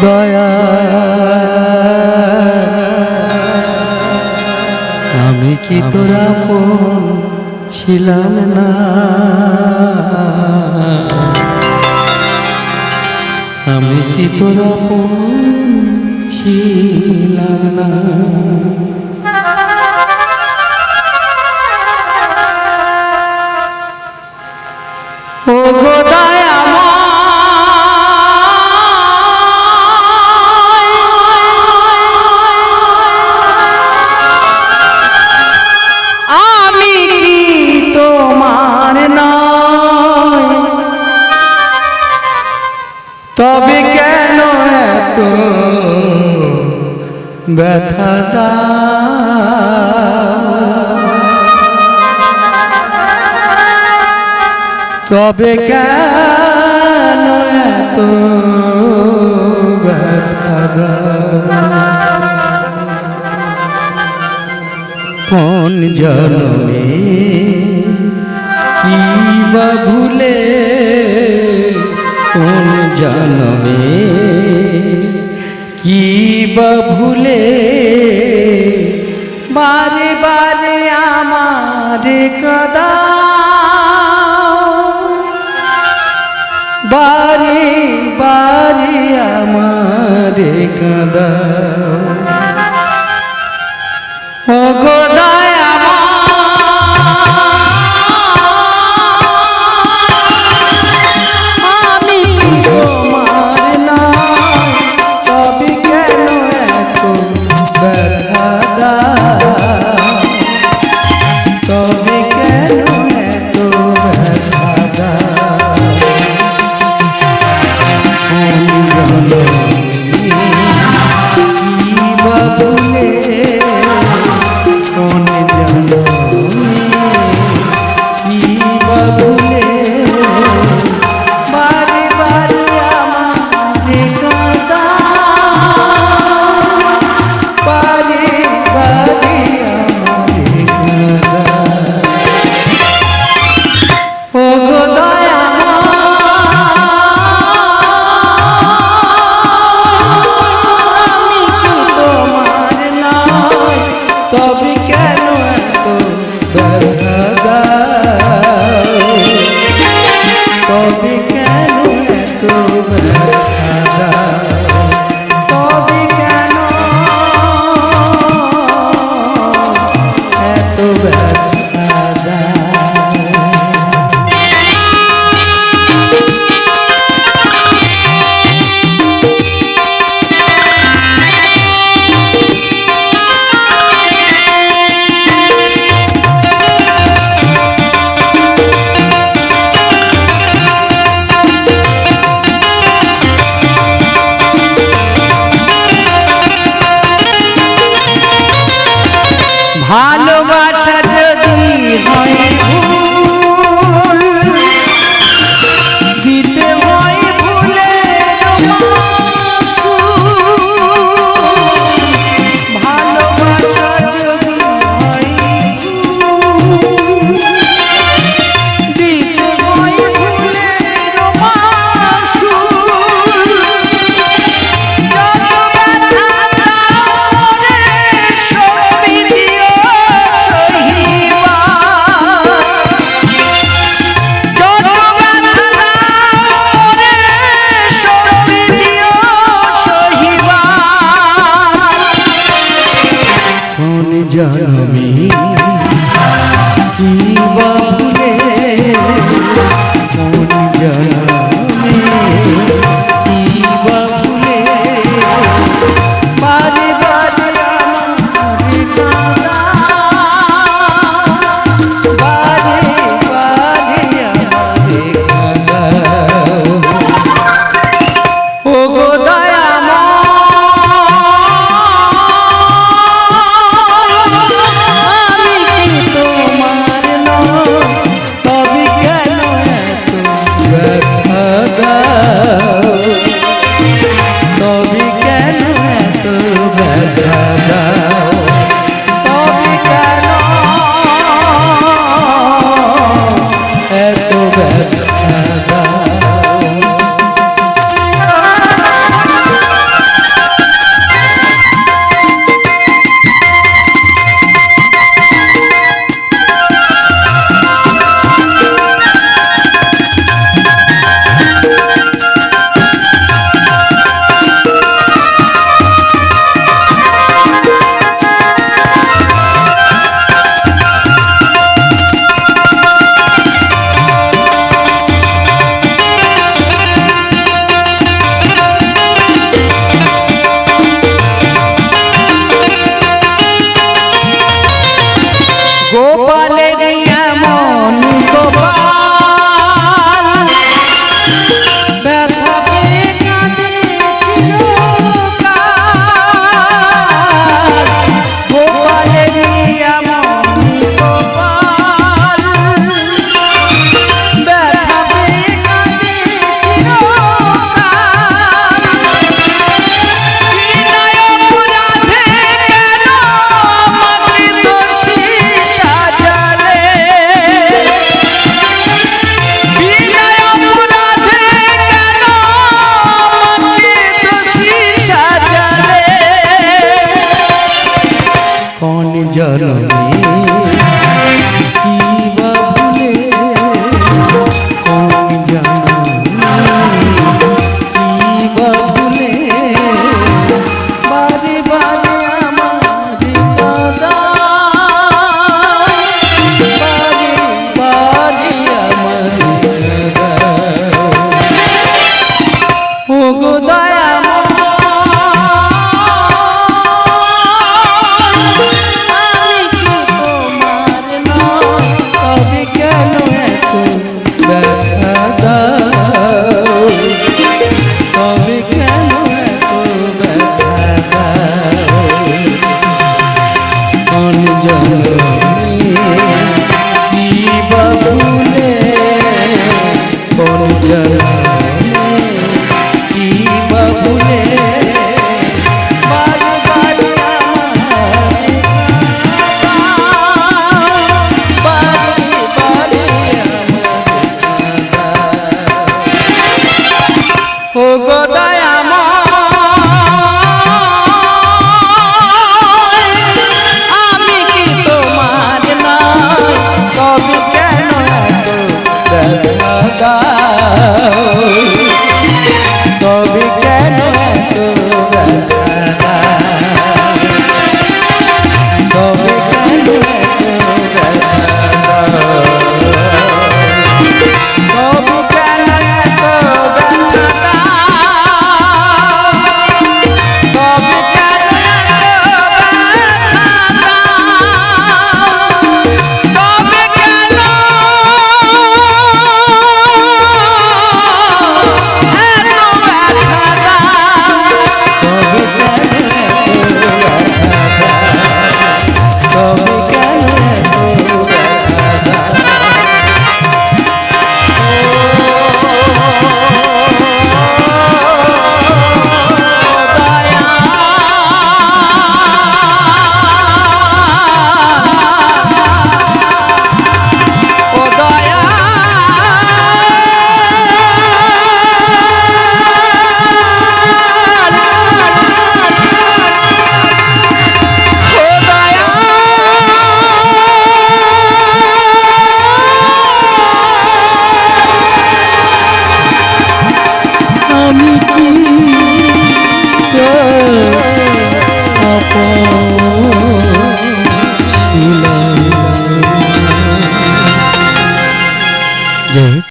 দয়া। আমি কি তোরা ছিলাম না? আমি কি তোরা ছিলাম না? তবে কেন এত কোন জনমে কি বা ভুলে কোন জনমে কি বা ভুলে বারে বারে আমার বারে বারে আমার কদা। অগদা de ভালোবাসা Yeah, yeah, yeah.